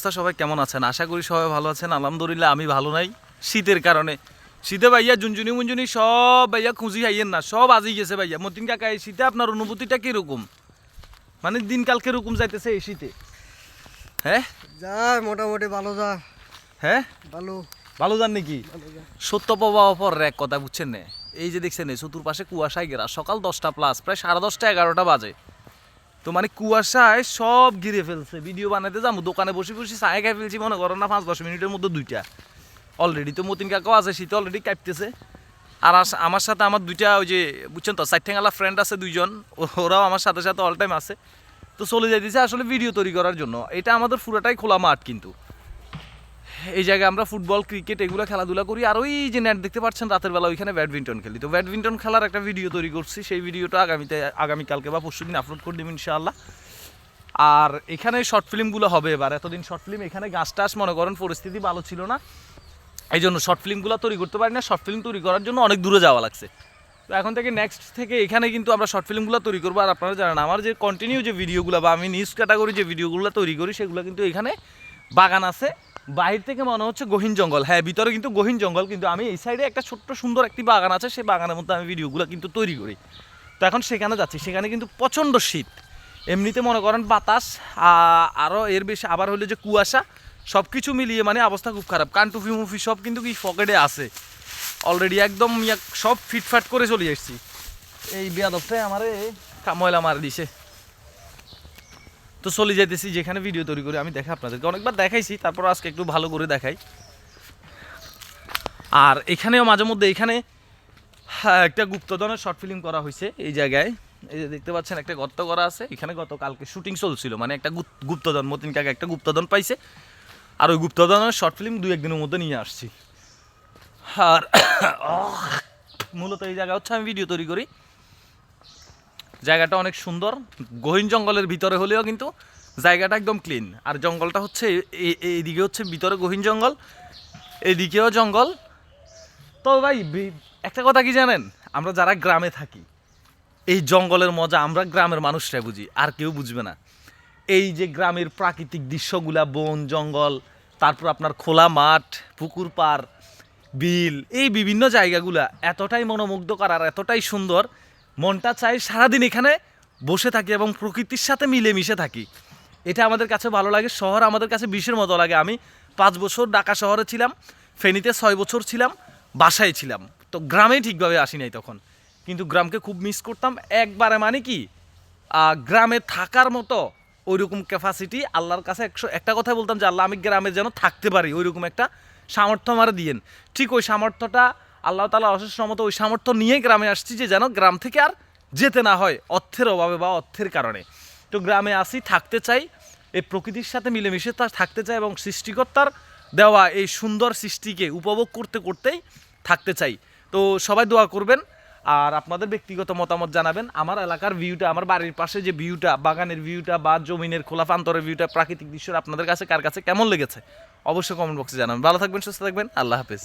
অবস্থা সবাই কেমন আছেন? আশা করি সবাই ভালো আছেন। আলহামদুলিল্লাহ আমি ভালো নাই শীতের কারণে। শীতে ভাইয়া জুনজুনি মুঞ্জুনি সব ভাইয়া খুঁজি হাইয়েন না সব আজি গেছে ভাইয়া। মতিন কাকা এই শীতে আপনার অনুভূতিটা কীরকম? মানে দিনকাল কীরকম যাইতেছে এই শীতে? হ্যাঁ যায় মোটামুটি ভালো যা হ্যাঁ ভালো। ভালো জান নাকি? সত্য প্রবাহ পর এক কথা বুঝছেন না? এই যে দেখছেন এই চতুর্পাশে কুয়াশায় গেরা সকাল দশটা প্লাস প্রায় সাড়ে দশটা এগারোটা বাজে। তো মানে কুয়াশায় সব ঘিরে ফেলছে। ভিডিও বানাতে যাব, দোকানে বসে বসে চায় খাই ফেলছি, মনে করো না, পাঁচ দশ মিনিটের মধ্যে দুইটা। অলরেডি তো মতিন কাকাও আছে, শীত অলরেডি কাঁপতেছে। আর আমার সাথে আমার দুইটা ওই যে, বুঝছেন তো সাইঠেঙ্গালা ফ্রেন্ড আছে দুইজন, ওরাও আমার সাথে সাথে অল টাইম আছে। তো চলে যাইতেছে আসলে ভিডিও তৈরি করার জন্য। এটা আমাদের পুরোটাই খোলা মাঠ কিন্তু। এই জায়গায় আমরা ফুটবল, ক্রিকেট এগুলো খেলাধুলা করি। আর ওই যে নেট দেখতে পাচ্ছেন, রাতের বেলা ওইখানে ব্যাডমিন্টন খেলি। তো ব্যাডমিন্টন খেলার একটা ভিডিও তৈরি করছি। সেই ভিডিওটা আগামীতে, আগামীকালকে বা পরশু দিন আপলোড করে দেবেন ইনশাআল্লাহ। আর এখানে শর্ট ফিল্মগুলো হবে এবার। এতদিন শর্ট ফিল্ম এখানে গাছ টাছ, মনে করেন পরিস্থিতি ভালো ছিল না। এই জন্য শর্ট ফিল্মগুলো তৈরি করতে পারি না। শর্ট ফিল্ম তৈরি করার জন্য অনেক দূরে যাওয়া লাগছে। তো এখন থেকে নেক্সট থেকে এখানে কিন্তু আমরা শর্ট ফিল্মগুলো তৈরি করব। আর আপনারা জানেন, আমার যে কন্টিনিউ যে ভিডিওগুলো বা আমি নিউজ ক্যাটাগরি যে ভিডিওগুলো তৈরি করি, সেগুলো কিন্তু এখানে বাগান আছে। বাহির থেকে মনে হচ্ছে গহীন জঙ্গল। হ্যাঁ ভিতরে কিন্তু গহীন জঙ্গল, কিন্তু আমি এই সাইডে একটা ছোট্ট সুন্দর একটি বাগান আছে, সেই বাগানের মধ্যে আমি ভিডিওগুলো কিন্তু তৈরি করি। তো এখন সেখানে যাচ্ছি। সেখানে কিন্তু প্রচণ্ড শীত। এমনিতে মনে করেন বাতাস আরও এর বেশি আবার হলো যে কুয়াশা সব কিছু মিলিয়ে মানে অবস্থা খুব খারাপ। কানটুফি মুফি সব কিন্তু কি পকেটে আছে। অলরেডি একদম সব ফিটফাট করে চলে এসেছি এই বিয়াদবটাই আমারে ময়লা মার দিছে। তো চলে যাইতেছি যেখানে ভিডিও তৈরি করি আমি দেখা আপনাদেরকে অনেকবার দেখাইছি তারপর আজকে একটু ভালো করে দেখাই। আর এখানেও মাঝে মধ্যে এখানে হ্যাঁ, একটা গুপ্তধনের শর্ট ফিল্ম করা হয়েছে এই জায়গায়। এই যে দেখতে পাচ্ছেন একটা গর্ত করা আছে। এখানে গতকালকে শুটিং চলছিল মানে একটা গুপ- গুপ্তধন মতিন কাকা একটা গুপ্তধন পাইছে। আর ওই গুপ্তধনের শর্ট ফিল্ম দু একদিনের মধ্যে নিয়ে আসছি। আর মূলত এই জায়গা হচ্ছে আমি ভিডিও তৈরি করি। জায়গাটা অনেক সুন্দর। গহীন জঙ্গলের ভিতরে হলেও কিন্তু জায়গাটা একদম ক্লিন আর জঙ্গলটা হচ্ছে এইদিকে হচ্ছে ভিতরে গহীন জঙ্গল, এদিকেও জঙ্গল। তো ভাই একটা কথা কি জানেন? আমরা যারা গ্রামে থাকি, এই জঙ্গলের মজা আমরা গ্রামের মানুষরাই বুঝি, আর কেউ বুঝবে না। এই যে গ্রামের প্রাকৃতিক দৃশ্যগুলা, বন, জঙ্গল, তারপর আপনার খোলা মাঠ, পুকুর পার বিল, এই বিভিন্ন জায়গাগুলা এতটাই মনোমুগ্ধকর আর এতটাই সুন্দর মনটা চাই সারাদিন এখানে বসে থাকি এবং প্রকৃতির সাথে মিলেমিশে থাকি। এটা আমাদের কাছে ভালো লাগে। শহর আমাদের কাছে বিষের মতো লাগে। আমি পাঁচ বছর ঢাকা শহরে ছিলাম, ফেনীতে ছয় বছর ছিলাম, বাসায় ছিলাম। তো গ্রামে ঠিকভাবে আসি নাই তখন। কিন্তু গ্রামকে খুব মিস করতাম। একবারে মানে কি? গ্রামে থাকার মতো ওইরকম ক্যাপাসিটি আল্লাহর কাছে একশো, একটা কথা বলতাম যে, আল্লাহ, আমি গ্রামে যেন থাকতে পারি। ওইরকম একটা সামর্থ্য আমার দিয়েন। ঠিক ওই সামর্থ্যটা আল্লাহ তালা অশেষ ওই সামর্থ্য নিয়ে গ্রামে আসছি যে যেন গ্রাম থেকে আর যেতে না হয় অর্থের অভাবে বা অর্থের কারণে। তো গ্রামে আসি, থাকতে চাই, এই প্রকৃতির সাথে মিলেমিশে তা থাকতে চাই এবং সৃষ্টিকর্তার দেওয়া এই সুন্দর সৃষ্টিকে উপভোগ করতে করতেই থাকতে চাই। তো সবাই দোয়া করবেন আর আপনাদের ব্যক্তিগত মতামত জানাবেন। আমার এলাকার ভিউটা, আমার বাড়ির পাশে যে ভিউটা, বাগানের ভিউটা বা জমিনের খোলা প্রান্তরের ভিউটা, প্রাকৃতিক দৃশ্য আপনাদের কাছে কার কাছে কেমন লেগেছে? অবশ্যই কমেন্ট বক্সে জানাবেন। ভালো থাকবেন, সুস্থ থাকবেন। আল্লাহ হাফেজ।